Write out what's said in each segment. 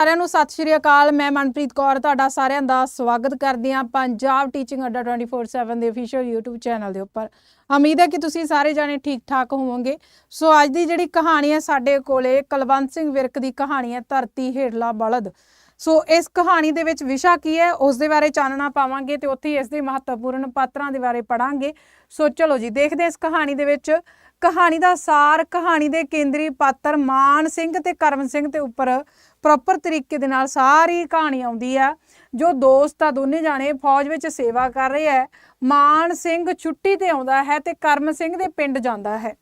ਸਾਰਿਆਂ ਨੂੰ ਸਤਿ ਸ਼੍ਰੀ ਅਕਾਲ। ਮੈਂ ਮਨਪ੍ਰੀਤ ਕੌਰ, ਤੁਹਾਡਾ ਸਾਰਿਆਂ ਦਾ ਸਵਾਗਤ ਕਰਦੀ ਹਾਂ ਪੰਜਾਬ ਟੀਚਿੰਗ ਅੱਡਾ 24/7 ਦੇ ਅਫੀਸ਼ੀਅਲ YouTube ਚੈਨਲ ਦੇ ਉੱਪਰ। ਉਮੀਦ ਹੈ ਕਿ ਤੁਸੀਂ ਸਾਰੇ ਜਾਣੇ ਠੀਕ ਠਾਕ ਹੋਵੋਗੇ। ਸੋ ਅੱਜ ਦੀ ਜਿਹੜੀ ਕਹਾਣੀ ਹੈ ਸਾਡੇ ਕੋਲੇ ਕੁਲਵੰਤ ਸਿੰਘ ਵਿਰਕ ਦੀ ਕਹਾਣੀ ਹੈ ਧਰਤੀ ਹੇਠਲਾ ਬਲਦ। ਸੋ ਇਸ ਕਹਾਣੀ ਦੇ ਵਿੱਚ ਵਿਸ਼ਾ ਕੀ ਹੈ, ਉਸ ਦੇ ਬਾਰੇ ਚਾਨਣਾ ਪਾਵਾਂਗੇ ਤੇ ਉੱਥੇ ਹੀ ਇਸ ਦੇ ਮਹੱਤਵਪੂਰਨ ਪਾਤਰਾਂ ਦੇ ਬਾਰੇ ਪੜਾਂਗੇ ਸੋ ਚਲੋ ਜੀ, ਦੇਖਦੇ ਇਸ ਕਹਾਣੀ ਦੇ ਵਿੱਚ। ਕਹਾਣੀ ਦਾ ਸਾਰ, ਕਹਾਣੀ ਦੇ ਕੇਂਦਰੀ ਪਾਤਰ ਮਾਨ ਸਿੰਘ ਤੇ ਕਰਮ ਸਿੰਘ ਤੇ ਉੱਪਰ ਪ੍ਰੋਪਰ ਤਰੀਕੇ ਦੇ ਨਾਲ ਸਾਰੀ ਕਹਾਣੀ ਆਉਂਦੀ ਆ, ਜੋ ਦੋਸਤ ਆ, ਦੋਨੇ ਜਾਣੇ ਫੌਜ ਵਿੱਚ ਸੇਵਾ ਕਰ ਰਹੇ ਆ, ਮਾਨ ਸਿੰਘ ਛੁੱਟੀ ਤੇ ਆਉਂਦਾ ਹੈ ਤੇ ਕਰਮ ਸਿੰਘ ਦੇ ਪਿੰਡ ਜਾਂਦਾ ਹੈ।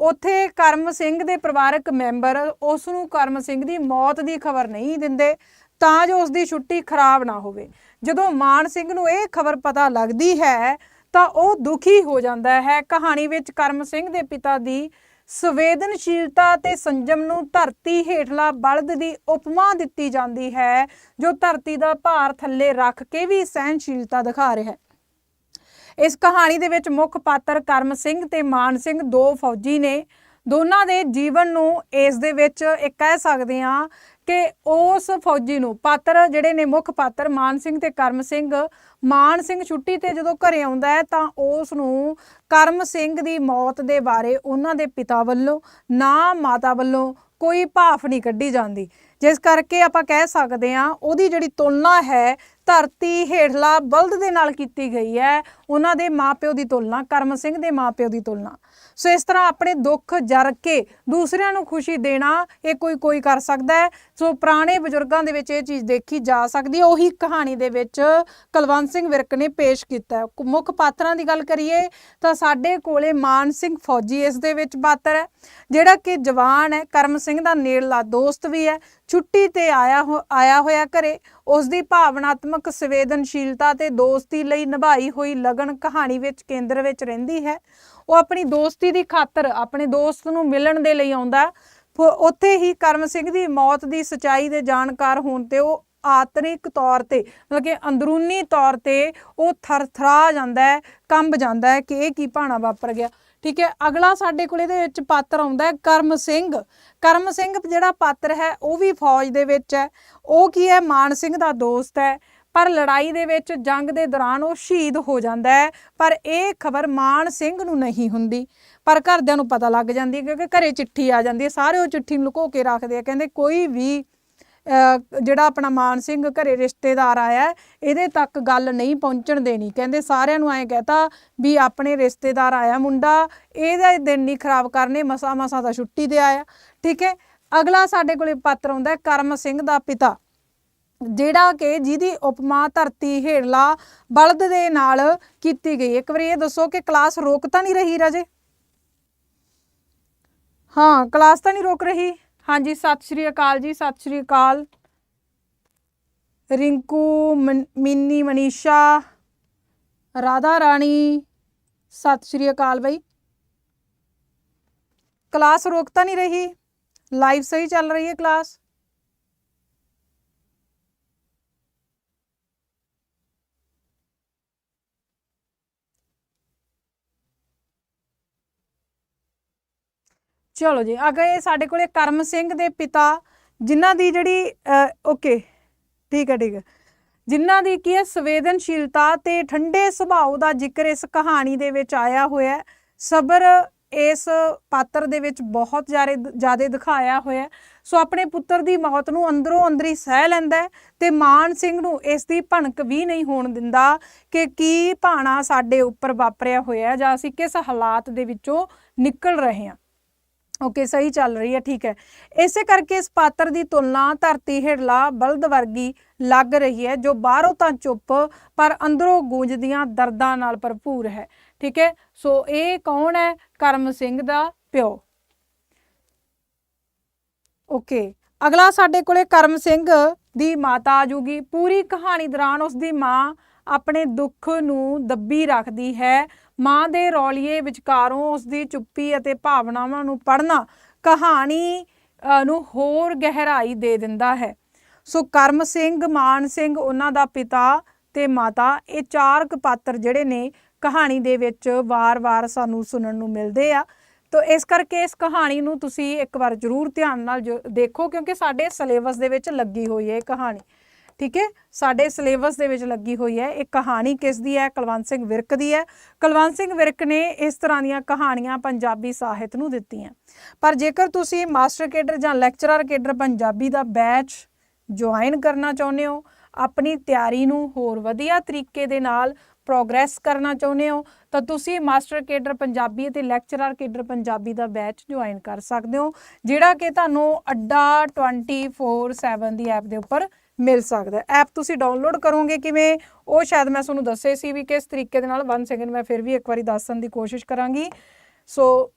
ਉੱਥੇ ਕਰਮ ਸਿੰਘ ਦੇ ਪਰਿਵਾਰਕ ਮੈਂਬਰ ਉਸ ਨੂੰ ਕਰਮ ਸਿੰਘ ਦੀ ਮੌਤ ਦੀ ਖਬਰ ਨਹੀਂ ਦਿੰਦੇ, ਤਾਂ ਜੋ ਉਸ ਦੀ ਛੁੱਟੀ ਖਰਾਬ ਨਾ ਹੋਵੇ। ਜਦੋਂ ਮਾਨ ਸਿੰਘ ਨੂੰ ਇਹ ਖਬਰ ਪਤਾ ਲੱਗਦੀ ਹੈ, ਤਾਂ ਉਹ ਦੁਖੀ ਹੋ ਜਾਂਦਾ ਹੈ। ਕਹਾਣੀ ਵਿੱਚ ਕਰਮ ਸਿੰਘ ਦੇ ਪਿਤਾ ਦੀ ਸੰਵੇਦਨਸ਼ੀਲਤਾ ਤੇ ਸੰਜਮ ਨੂੰ ਧਰਤੀ ਹੇਠਲਾ ਬਲਦ ਦੀ ਉਪਮਾ ਦਿੱਤੀ ਜਾਂਦੀ ਹੈ, ਜੋ ਧਰਤੀ ਦਾ ਭਾਰ ਥੱਲੇ ਰੱਖ ਕੇ ਵੀ ਸਹਿਨਸ਼ੀਲਤਾ ਦਿਖਾ ਰਿਹਾ ਹੈ। ਇਸ ਕਹਾਣੀ ਦੇ ਵਿੱਚ ਮੁੱਖ ਪਾਤਰ ਕਰਮ ਸਿੰਘ ਤੇ ਮਾਨ ਸਿੰਘ ਦੋ ਫੌਜੀ ਨੇ। ਦੋਨਾਂ ਦੇ ਜੀਵਨ ਨੂੰ ਇਸ ਦੇ ਵਿੱਚ ਇੱਕ ਕਹਿ ਸਕਦੇ ਹਾਂ ਕਿ ਉਸ ਫੌਜੀ ਨੂੰ ਪਾਤਰ ਜਿਹੜੇ ਨੇ ਮੁੱਖ ਪਾਤਰ ਮਾਨ ਸਿੰਘ ਤੇ ਕਰਮ ਸਿੰਘ, ਮਾਨ ਸਿੰਘ ਛੁੱਟੀ ਤੇ ਜਦੋਂ ਘਰੇ ਆਉਂਦਾ ਹੈ ਤਾਂ ਉਸ ਨੂੰ ਕਰਮ ਸਿੰਘ ਦੀ ਮੌਤ ਦੇ ਬਾਰੇ ਉਹਨਾਂ ਦੇ ਪਿਤਾ ਵੱਲੋਂ, ਨਾ ਮਾਤਾ ਵੱਲੋਂ ਕੋਈ ਭਾਫ ਨਹੀਂ ਕੱਢੀ ਜਾਂਦੀ। ਜਿਸ ਕਰਕੇ ਆਪਾਂ ਕਹਿ ਸਕਦੇ ਹਾਂ ਉਹਦੀ ਜਿਹੜੀ ਤੁਲਨਾ ਹੈ, ਧਰਤੀ ਹੇਠਲਾ ਬਲਦ ਦੇ ਨਾਲ ਕੀਤੀ ਗਈ ਹੈ, ਉਹਨਾਂ ਦੇ ਮਾਪਿਓ ਦੀ ਤੁਲਨਾ, ਕਰਮ ਸਿੰਘ ਦੇ ਮਾਪਿਓ ਦੀ ਤੁਲਨਾ। ਸੋ ਇਸ ਤਰ੍ਹਾਂ ਆਪਣੇ ਦੁੱਖ ਜਰ ਕੇ ਦੂਸਰਿਆਂ ਨੂੰ ਖੁਸ਼ੀ ਦੇਣਾ ਇਹ ਕੋਈ ਕੋਈ ਕਰ ਸਕਦਾ ਹੈ। ਸੋ ਪੁਰਾਣੇ ਬਜ਼ੁਰਗਾਂ ਦੇ ਵਿੱਚ ਇਹ ਚੀਜ਼ ਦੇਖੀ ਜਾ ਸਕਦੀ ਹੈ। ਉਹੀ ਕਹਾਣੀ ਦੇ ਵਿੱਚ ਕੁਲਵੰਤ ਸਿੰਘ ਵਿਰਕ ਨੇ ਪੇਸ਼ ਕੀਤਾ ਮੁੱਖ ਪਾਤਰਾਂ ਦੀ ਗੱਲ ਕਰੀਏ ਤਾਂ ਸਾਡੇ ਕੋਲੇ ਮਾਨ ਸਿੰਘ ਫੌਜੀ ਇਸ ਦੇ ਵਿੱਚ ਪਾਤਰ ਹੈ, ਜਿਹੜਾ ਕਿ ਜਵਾਨ ਹੈ, ਕਰਮ ਸਿੰਘ ਦਾ ਨੇੜਲਾ ਦੋਸਤ ਵੀ ਹੈ, ਛੁੱਟੀ ਤੇ ਆਇਆ ਹੋ- ਆਇਆ ਹੋਇਆ ਘਰੇ। ਉਸ ਦੀ ਭਾਵਨਾਤਮਕ ਸੰਵੇਦਨਸ਼ੀਲਤਾ ਤੇ ਦੋਸਤੀ ਲਈ ਨਿਭਾਈ ਹੋਈ ਲਗਨ ਕਹਾਣੀ ਵਿੱਚ ਕੇਂਦਰ ਵਿੱਚ ਰਹਿੰਦੀ ਹੈ। ਉਹ ਆਪਣੀ ਦੋਸਤੀ ਦੀ ਖਾਤਰ ਆਪਣੇ ਦੋਸਤ ਨੂੰ ਮਿਲਣ ਦੇ ਲਈ ਆਉਂਦਾ। ਫ- ਉੱਥੇ ਹੀ ਕਰਮ ਸਿੰਘ ਦੀ ਮੌਤ ਦੀ ਸਚਾਈ ਦੇ ਜਾਣਕਾਰ ਹੋਣ ਤੇ ਉਹ ਆਤਮਿਕ ਤੌਰ ਤੇ, ਮਤਲਬ ਕਿ ਅੰਦਰੂਨੀ ਤੌਰ ਤੇ ਉਹ ਥਰਥਰਾ ਜਾਂਦਾ ਹੈ, ਕੰਬ ਜਾਂਦਾ ਹੈ ਕਿ ਇਹ ਕੀ ਭਾਣਾ ਵਾਪਰ ਗਿਆ। ਠੀਕ ਹੈ, ਅਗਲਾ ਸਾਡੇ ਕੋਲ ਇਹਦੇ ਵਿੱਚ ਪਾਤਰ ਆਉਂਦਾ ਹੈ, ਕਰਮ ਸਿੰਘ। ਕਰਮ ਸਿੰਘ ਜਿਹੜਾ ਪਾਤਰ ਹੈ, ਉਹ ਵੀ ਫੌਜ ਦੇ ਵਿੱਚ ਹੈ। ਉਹ ਕੀ ਹੈ? ਮਾਨ ਸਿੰਘ ਦਾ ਦੋਸਤ ਹੈ। ਪਰ ਲੜਾਈ ਦੇ ਵਿੱਚ ਜੰਗ ਦੇ ਦੌਰਾਨ ਉਹ ਸ਼ਹੀਦ ਹੋ ਜਾਂਦਾ ਹੈ, ਪਰ ਇਹ ਖਬਰ ਮਾਨ ਸਿੰਘ ਨੂੰ ਨਹੀਂ ਹੁੰਦੀ। ਪਰ ਘਰਦਿਆਂ ਨੂੰ ਪਤਾ ਲੱਗ ਜਾਂਦੀ ਹੈ ਕਿਉਂਕਿ ਘਰੇ ਚਿੱਠੀ ਆ ਜਾਂਦੀ ਹੈ, ਸਾਰੇ ਉਹ ਚਿੱਠੀ ਨੂੰ ਲੁਕੋ ਕੇ ਰੱਖਦੇ ਆ, ਕਹਿੰਦੇ ਕੋਈ ਵੀ ਜਿਹੜਾ ਆਪਣਾ ਮਾਨ ਸਿੰਘ ਘਰੇ ਰਿਸ਼ਤੇਦਾਰ ਆਇਆ ਇਹਦੇ ਤੱਕ ਗੱਲ ਨਹੀਂ ਪਹੁੰਚਣ ਦੇਣੀ। ਕਹਿੰਦੇ ਸਾਰਿਆਂ ਨੂੰ ਐਂ ਕਹਤਾ ਵੀ ਆਪਣੇ ਰਿਸ਼ਤੇਦਾਰ ਆਇਆ ਮੁੰਡਾ, ਇਹਦਾ ਦਿਨ ਨਹੀਂ ਖਰਾਬ ਕਰਨੇ, ਮਸਾ ਮਸਾ ਤਾਂ ਛੁੱਟੀ ਤੇ ਆਇਆ। ਠੀਕ ਹੈ, ਅਗਲਾ ਸਾਡੇ ਕੋਲੇ ਪਾਤਰ ਆਉਂਦਾ ਕਰਮ ਸਿੰਘ ਦਾ ਪਿਤਾ। ਜਿਹੜਾ ਕਿ ਜਿਹਦੀ ਉਪਮਾ ਧਰਤੀ ਹੇਠਲਾ ਬਲਦ ਦੇ ਨਾਲ ਕੀਤੀ ਗਈ। ਇੱਕ ਵਾਰੀ ਇਹ ਦੱਸੋ ਕਿ ਕਲਾਸ ਰੋਕ ਤਾਂ ਨਹੀਂ ਰਹੀ ਰਾਜੇ? ਹਾਂ, ਕਲਾਸ ਤਾਂ ਨਹੀਂ ਰੋਕ ਰਹੀ। ਹਾਂਜੀ, ਸਤਿ ਸ਼੍ਰੀ ਅਕਾਲ ਜੀ, ਸਤਿ ਸ਼੍ਰੀ ਅਕਾਲ। ਰਿੰਕੂ, ਮਨ- ਮਿੰਨੀ, ਮਨੀਸ਼ਾ, ਰਾਧਾ ਰਾਣੀ, ਸਤਿ ਸ਼੍ਰੀ ਅਕਾਲ ਬਈ। ਕਲਾਸ ਰੋਕ ਤਾਂ ਨਹੀਂ ਰਹੀ। ਲਾਈਵ ਸਹੀ ਚੱਲ ਰਹੀ ਹੈ ਕਲਾਸ। ਚਲੋ ਜੀ ਆ ਇਹ ਸਾਡੇ ਕੋਲੇ ਕਰਮ ਸਿੰਘ ਦੇ ਪਿਤਾ ਜਿਨ੍ਹਾਂ ਦੀ ਜਿਹੜੀ ਓਕੇ ਠੀਕ ਹੈ ਠੀਕ ਹੈ। ਜਿਨ੍ਹਾਂ ਦੀ ਕੀ ਹੈ, ਸੰਵੇਦਨਸ਼ੀਲਤਾ ਤੇ ਠੰਡੇ ਸੁਭਾਅ ਦਾ ਜ਼ਿਕਰ ਇਸ ਕਹਾਣੀ ਦੇ ਵਿੱਚ ਆਇਆ ਹੋਇਆ ਹੈ। ਸਬਰ ਇਸ ਪਾਤਰ ਦੇ ਵਿੱਚ ਬਹੁਤ ਜ਼ਿਆਦਾ ਜ਼ਿਆਦਾ ਦਿਖਾਇਆ ਹੋਇਆ ਸੋ ਆਪਣੇ ਪੁੱਤਰ ਦੀ ਮੌਤ ਨੂੰ ਅੰਦਰੋਂ ਅੰਦਰੀ ਸਹਿ ਲੈਂਦਾ ਤੇ ਮਾਨ ਸਿੰਘ ਨੂੰ ਇਸ ਦੀ ਭਣਕ ਵੀ ਨਹੀਂ ਹੋਣ ਦਿੰਦਾ ਕਿ ਕੀ ਭਾਣਾ ਸਾਡੇ ਉੱਪਰ ਵਾਪਰਿਆ ਹੋਇਆ ਜਾਂ ਅਸੀਂ ਕਿਸ ਹਾਲਾਤ ਦੇ ਵਿੱਚੋਂ ਨਿਕਲ ਰਹੇ ਹਾਂ। ਓਕੇ, ਸਹੀ ਚੱਲ ਰਹੀ ਹੈ, ਠੀਕ ਹੈ। ਇਸੇ ਕਰਕੇ ਇਸ ਪਾਤਰ ਦੀ ਤੁਲਨਾ ਧਰਤੀ ਹੇਠਲਾ ਬਲਦ ਵਰਗੀ ਲੱਗ ਰਹੀ ਹੈ, ਜੋ ਬਾਹਰੋਂ ਤਾਂ ਚੁੱਪ, ਪਰ ਅੰਦਰੋਂ ਗੂੰਜਦੀਆਂ ਦਰਦਾਂ ਨਾਲ ਭਰਪੂਰ ਹੈ, ਠੀਕ ਹੈ। ਸੋ ਇਹ ਕੌਣ ਹੈ? ਕਰਮ ਸਿੰਘ ਦਾ ਪਿਓ। ਓਕੇ, ਅਗਲਾ ਸਾਡੇ ਕੋਲੇ ਕਰਮ ਸਿੰਘ ਦੀ ਮਾਤਾ ਆ ਜੂਗੀ। ਪੂਰੀ ਕਹਾਣੀ ਦੌਰਾਨ ਉਸ ਦੀ ਮਾਂ ਆਪਣੇ ਦੁੱਖ ਨੂੰ ਦੱਬੀ ਰੱਖਦੀ ਹੈ। ਮਾਂ ਦੇ ਰੌਲੀਏ ਵਿਚਕਾਰੋਂ ਉਸ ਦੀ ਚੁੱਪੀ ਅਤੇ ਭਾਵਨਾਵਾਂ ਨੂੰ ਪੜ੍ਹਨਾ ਕਹਾਣੀ ਨੂੰ ਹੋਰ ਗਹਿਰਾਈ ਦੇ ਦਿੰਦਾ ਹੈ। ਸੋ ਕਰਮ ਸਿੰਘ, ਮਾਨ ਸਿੰਘ, ਉਹਨਾਂ ਦਾ ਪਿਤਾ ਤੇ ਮਾਤਾ, ਇਹ ਚਾਰ ਕੁ ਪਾਤਰ ਜਿਹੜੇ ਨੇ ਕਹਾਣੀ ਦੇ ਵਿੱਚ ਵਾਰ-ਵਾਰ ਸਾਨੂੰ ਸੁਣਨ ਨੂੰ ਮਿਲਦੇ ਆ। ਤੋ ਇਸ ਕਰਕੇ ਇਸ ਕਹਾਣੀ ਨੂੰ ਤੁਸੀਂ ਇੱਕ ਵਾਰ ਜ਼ਰੂਰ ਧਿਆਨ ਨਾਲ ਜ- ਦੇਖੋ ਕਿਉਂਕਿ ਸਾਡੇ ਸਿਲੇਬਸ ਦੇ ਵਿੱਚ ਲੱਗੀ ਹੋਈ ਹੈ ਇਹ ਕਹਾਣੀ। ਠੀਕ ਹੈ? ਸਾਡੇ ਸਿਲੇਬਸ ਦੇ ਵਿੱਚ ਲੱਗੀ ਹੋਈ ਹੈ ਇਹ ਕਹਾਣੀ ਕਿਸ ਦੀ ਹੈ? ਕੁਲਵੰਤ ਸਿੰਘ ਵਿਰਕ ਦੀ ਹੈ। ਕੁਲਵੰਤ ਸਿੰਘ ਵਿਰਕ ਨੇ ਇਸ ਤਰ੍ਹਾਂ ਦੀਆਂ ਕਹਾਣੀਆਂ ਪੰਜਾਬੀ ਸਾਹਿਤ ਨੂੰ ਦਿੱਤੀਆਂ। ਪਰ ਜੇਕਰ ਤੁਸੀਂ ਮਾਸਟਰ ਕੇਡਰ ਜਾਂ ਲੈਕਚਰਰ ਕੇਡਰ ਪੰਜਾਬੀ ਦਾ ਬੈਚ ਜੁਆਇਨ ਕਰਨਾ ਚਾਹੁੰਦੇ ਹੋ, ਆਪਣੀ ਤਿਆਰੀ ਨੂੰ ਹੋਰ ਵਧੀਆ ਤਰੀਕੇ ਦੇ ਨਾਲ ਪ੍ਰੋਗਰੈਸ ਕਰਨਾ ਚਾਹੁੰਦੇ ਹੋ, ਤਾਂ ਤੁਸੀਂ ਮਾਸਟਰ ਕੇਡਰ ਪੰਜਾਬੀ ਅਤੇ ਲੈਕਚਰਰ ਕੇਡਰ ਪੰਜਾਬੀ ਦਾ ਬੈਚ ਜੁਆਇਨ ਕਰ ਸਕਦੇ ਹੋ, ਜਿਹੜਾ ਕਿ ਤੁਹਾਨੂੰ ਅੱਡਾ 24/7 ਦੀ ਐਪ ਦੇ ਉੱਪਰ ਮਿਲ ਸਕਦਾ ਹੈ। ਐਪ ਤੁਸੀਂ ਡਾਊਨਲੋਡ ਕਰੋਗੇ ਕਿਵੇਂ? ਉਹ ਸ਼ਾਇਦ ਮੈਂ ਤੁਹਾਨੂੰ ਦੱਸੇ ਸੀ ਵੀ ਕਿਸ ਤਰੀਕੇ ਦੇ ਨਾਲ। 1 ਸੈਕਿੰਡ ਮੈਂ ਫਿਰ ਵੀ ਇੱਕ ਵਾਰੀ ਦੱਸਣ ਦੀ ਕੋਸ਼ਿਸ਼ ਕਰਾਂਗੀ। ਸੋ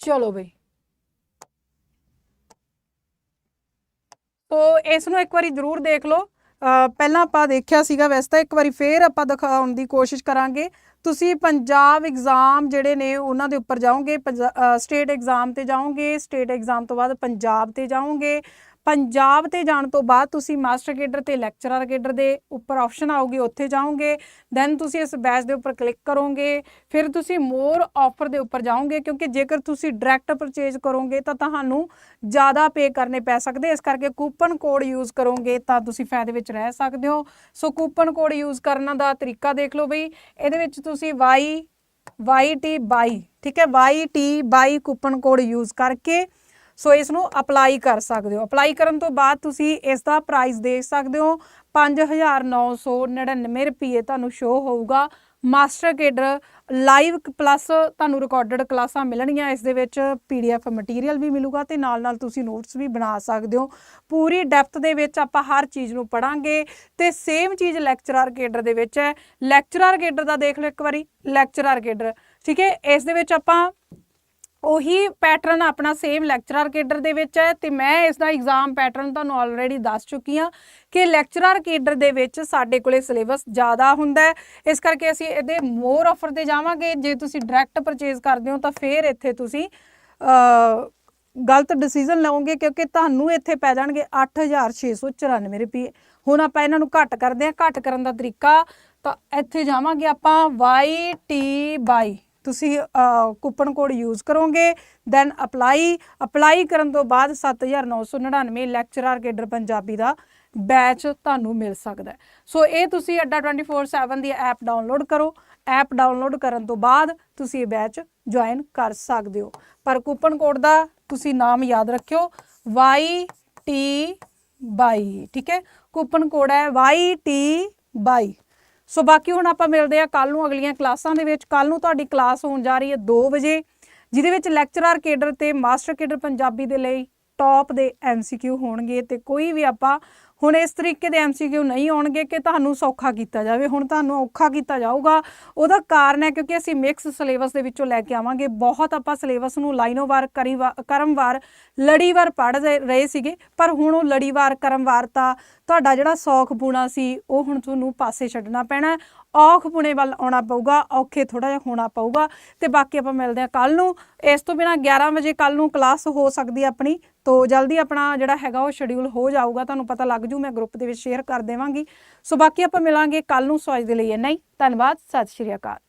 ਚਲੋ ਬਈ। ਤੋ ਇਸ ਨੂੰ ਇੱਕ ਵਾਰੀ ਜ਼ਰੂਰ ਦੇਖ ਲਓ। ਅ, ਪਹਿਲਾਂ ਆਪਾਂ ਦੇਖਿਆ ਸੀਗਾ, ਵੈਸੇ ਤਾਂ ਇੱਕ ਵਾਰੀ ਫੇਰ ਆਪਾਂ ਦਿਖਾਉਣ ਦੀ ਕੋਸ਼ਿਸ਼ ਕਰਾਂਗੇ। ਤੁਸੀਂ ਪੰਜਾਬ ਐਗਜ਼ਾਮ ਜਿਹੜੇ ਨੇ, ਉਹਨਾਂ ਦੇ ਉੱਪਰ ਜਾਓਗੇ ਸਟੇਟ ਐਗਜ਼ਾਮ ਤੇ ਜਾਓਗੇ ਸਟੇਟ ਐਗਜ਼ਾਮ ਤੋਂ ਬਾਅਦ ਪੰਜਾਬ ਤੇ ਜਾਓਗੇ ਪੰਜਾਬ ਤੇ ਜਾਣ ਤੋਂ ਬਾਅਦ ਤੁਸੀਂ ਮਾਸਟਰ ਕੇਡਰ ਤੇ ਲੈਕਚਰਰ ਕੇਡਰ ਦੇ ਉੱਪਰ ਆਪਸ਼ਨ ਆਊਗੀ ਉੱਥੇ ਜਾਓਗੇ ਦੈਨ ਤੁਸੀਂ ਇਸ ਬੈਚ ਦੇ ਉੱਪਰ ਕਲਿੱਕ ਕਰੋਗੇ, ਫਿਰ ਤੁਸੀਂ ਮੋਰ ਆਫਰ ਦੇ ਉੱਪਰ ਜਾਓਗੇ, ਕਿਉਂਕਿ ਜੇਕਰ ਤੁਸੀਂ ਡਾਇਰੈਕਟ ਪਰਚੇਜ਼ ਕਰੋਗੇ ਤਾਂ ਤੁਹਾਨੂੰ ਜ਼ਿਆਦਾ ਪੇ ਕਰਨੇ ਪੈ ਸਕਦੇ, ਇਸ ਕਰਕੇ ਕੂਪਨ ਕੋਡ ਯੂਜ਼ ਕਰੋਗੇ ਤਾਂ ਤੁਸੀਂ ਫਾਇਦੇ ਵਿੱਚ ਰਹਿ ਸਕਦੇ ਹੋ। ਸੋ ਕੂਪਨ ਕੋਡ ਯੂਜ਼ ਕਰਨ ਦਾ ਤਰੀਕਾ ਦੇਖ ਲਓ ਬਈ, ਇਹਦੇ ਵਿੱਚ ਤੁਸੀਂ y YT22 ਠੀਕ ਹੈ? YT22 ਕੂਪਨ ਕੋਡ ਯੂਜ਼ ਕਰਕੇ ਸੋ ਇਸ ਨੂੰ ਅਪਲਾਈ ਕਰ ਸਕਦੇ ਹੋ। ਅਪਲਾਈ ਕਰਨ ਤੋਂ ਬਾਅਦ ਤੁਸੀਂ ਇਸ ਦਾ ਪ੍ਰਾਈਸ ਦੇਖ ਸਕਦੇ ਹੋ। 5999 ਰੁਪਏ ਤੁਹਾਨੂੰ ਸ਼ੋ ਹੋਊਗਾ। ਮਾਸਟਰ ਕੇਡਰ ਲਾਈਵ ਪਲੱਸ ਤੁਹਾਨੂੰ ਰਿਕਾਰਡਡ ਕਲਾਸਾਂ ਮਿਲਣਗੀਆਂ। ਇਸ ਦੇ ਵਿੱਚ ਪੀਡੀਐਫ ਮਟੀਰੀਅਲ ਵੀ ਮਿਲੂਗਾ ਤੇ ਨਾਲ ਨਾਲ ਤੁਸੀਂ ਨੋਟਸ ਵੀ ਬਣਾ ਸਕਦੇ ਹੋ। ਪੂਰੀ ਡੈਪਥ ਦੇ ਵਿੱਚ ਆਪਾਂ ਹਰ ਚੀਜ਼ ਨੂੰ ਪੜਾਂਗੇ ਤੇ ਸੇਮ ਚੀਜ਼ ਲੈਕਚਰਰ ਕੇਡਰ ਦੇ ਵਿੱਚ ਹੈ। ਲੈਕਚਰਰ ਕੇਡਰ ਦਾ ਦੇਖ ਲਓ ਇੱਕ ਵਾਰੀ। ਲੈਕਚਰਰ ਕੇਡਰ ਠੀਕ ਹੈ? ਇਸ ਦੇ ਵਿੱਚ ਆਪਾਂ ਉਹੀ ਪੈਟਰਨ ਆਪਣਾ ਸੇਮ ਲੈਕਚਰਰ ਕੇਡਰ ਦੇ ਵਿੱਚ ਹੈ ਤੇ ਮੈਂ ਇਸ ਦਾ ਐਗਜ਼ਾਮ ਪੈਟਰਨ ਤੁਹਾਨੂੰ ਆਲਰੇਡੀ ਦੱਸ ਚੁੱਕੀ ਹਾਂ ਕਿ ਲੈਕਚਰਰ ਕੇਡਰ ਦੇ ਵਿੱਚ ਸਾਡੇ ਕੋਲੇ ਸਿਲੇਬਸ ਜ਼ਿਆਦਾ ਹੁੰਦਾ ਹੈ। ਇਸ ਕਰਕੇ ਅਸੀਂ ਇਹਦੇ ਮੋਰ ਆਫਰ ਤੇ ਜਾਵਾਂਗੇ। ਜੇ ਤੁਸੀਂ ਡਾਇਰੈਕਟ ਪਰਚੇਜ਼ ਕਰਦੇ ਹੋ ਤਾਂ ਫਿਰ ਇੱਥੇ ਤੁਸੀਂ ਗਲਤ ਡਿਸੀਜਨ ਲਓਗੇ ਕਿਉਂਕਿ ਤੁਹਾਨੂੰ ਇੱਥੇ ਪੈ ਜਾਣਗੇ 8694 ਰੁਪਏ। ਹੁਣ ਆਪਾਂ ਇਹਨਾਂ ਨੂੰ ਘੱਟ ਕਰਦੇ ਹਾਂ। ਘੱਟ ਕਰਨ ਦਾ ਤਰੀਕਾ ਤਾਂ ਇੱਥੇ ਜਾਵਾਂਗੇ ਆਪਾਂ YT22 ਤੁਸੀਂ ਕੂਪਨ ਕੋਡ ਯੂਜ਼ ਕਰੋਗੇ ਦੈਨ ਅਪਲਾਈ ਅਪਲਾਈ ਕਰਨ ਤੋਂ ਬਾਅਦ 7999 ਲੈਕਚਰਰ ਕੇਡਰ ਪੰਜਾਬੀ ਦਾ ਬੈਚ ਤੁਹਾਨੂੰ ਮਿਲ ਸਕਦਾ ਸੋ ਇਹ ਤੁਸੀਂ ਅੱਡਾ 24/7 ਦੀ ਐਪ ਡਾਊਨਲੋਡ ਕਰੋ। ਐਪ ਡਾਊਨਲੋਡ ਕਰਨ ਤੋਂ ਬਾਅਦ ਤੁਸੀਂ ਇਹ ਬੈਚ ਜੁਆਇਨ ਕਰ ਸਕਦੇ ਹੋ। ਪਰ ਕੂਪਨ ਕੋਡ ਦਾ ਤੁਸੀਂ ਨਾਮ ਯਾਦ ਰੱਖਿਓ। YT22 ਠੀਕ ਹੈ? ਕੂਪਨ ਕੋਡ ਹੈ YT22 ਸੋ ਬਾਕੀ ਹੁਣ ਆਪਾਂ ਮਿਲਦੇ ਆ ਕੱਲ ਨੂੰ ਅਗਲੀਆਂ ਕਲਾਸਾਂ ਦੇ ਵਿੱਚ। ਕੱਲ ਨੂੰ ਤੁਹਾਡੀ ਕਲਾਸ ਹੋਣ ਜਾ ਰਹੀ ਹੈ 2 ਵਜੇ, ਜਿਹਦੇ ਵਿੱਚ ਲੈਕਚਰਰ ਕੇਡਰ ਤੇ ਮਾਸਟਰ ਕੇਡਰ ਪੰਜਾਬੀ ਦੇ ਲਈ ਟੌਪ ਦੇ ਐਮਸੀਕਿਊ ਹੋਣਗੇ ਤੇ ਕੋਈ ਵੀ ਆਪਾਂ ਹੁਣ ਇਸ ਤਰੀਕੇ ਦੇ ਐਮਸੀਕਿਊ ਨਹੀਂ ਆਉਣਗੇ ਕਿ ਤੁਹਾਨੂੰ ਸੌਖਾ ਕੀਤਾ ਜਾਵੇ, ਹੁਣ ਤੁਹਾਨੂੰ ਔਖਾ ਕੀਤਾ ਜਾਊਗਾ। ਉਹਦਾ ਕਾਰਨ ਹੈ ਕਿਉਂਕਿ ਅਸੀਂ ਮਿਕਸ ਸਿਲੇਬਸ ਦੇ ਵਿੱਚੋਂ ਲੈ ਕੇ ਆਵਾਂਗੇ। ਬਹੁਤ ਆਪਾਂ ਸਿਲੇਬਸ ਨੂੰ ਲਾਈਨੋਵਾਰ ਕਰੀਵਾ ਕਰਮਵਾਰ ਲੜੀਵਾਰ ਪੜ੍ਹ ਰਹੇ- ਰਹੇ ਸੀਗੇ, ਪਰ ਹੁਣ ਉਹ ਲੜੀਵਾਰ ਕਰਮਵਾਰ ਤਾਂ ਤੁਹਾਡਾ ਜਿਹੜਾ ਸੌਖ ਪੂਣਾ ਸੀ, ਉਹ ਹੁਣ ਤੁਹਾਨੂੰ ਪਾਸੇ ਛੱਡਣਾ ਪੈਣਾ। ਔਖ ਪੁਣੇ ਵੱਲ ਆਉਣਾ ਪਊਗਾ, ਔਖੇ ਥੋੜਾ ਜਿਹਾ ਹੋਣਾ ਪਊਗਾ ਤੇ ਬਾਕੀ ਆਪਾਂ ਮਿਲਦੇ ਹਾਂ ਕੱਲ ਨੂੰ। ਇਸ ਤੋਂ ਬਿਨਾ 11 ਵਜੇ ਕੱਲ ਨੂੰ ਕਲਾਸ ਹੋ ਸਕਦੀ ਹੈ ਆਪਣੀ, ਤੋਂ ਜਲਦੀ ਆਪਣਾ ਜਿਹੜਾ ਹੈਗਾ ਉਹ ਸ਼ਡਿਊਲ ਹੋ ਜਾਊਗਾ, ਤੁਹਾਨੂੰ ਪਤਾ ਲੱਗ ਜੂ, ਮੈਂ ਗਰੁੱਪ ਦੇ ਵਿੱਚ ਸ਼ੇਅਰ ਕਰ ਦੇਵਾਂਗੀ। ਸੋ ਬਾਕੀ ਆਪਾਂ ਮਿਲਾਂਗੇ ਕੱਲ ਨੂੰ, ਸੋ ਅੱਜ ਦੇ ਲਈ ਇੰਨਾ ਹੀ। ਧੰਨਵਾਦ, ਸਤਿ ਸ਼੍ਰੀ ਅਕਾਲ।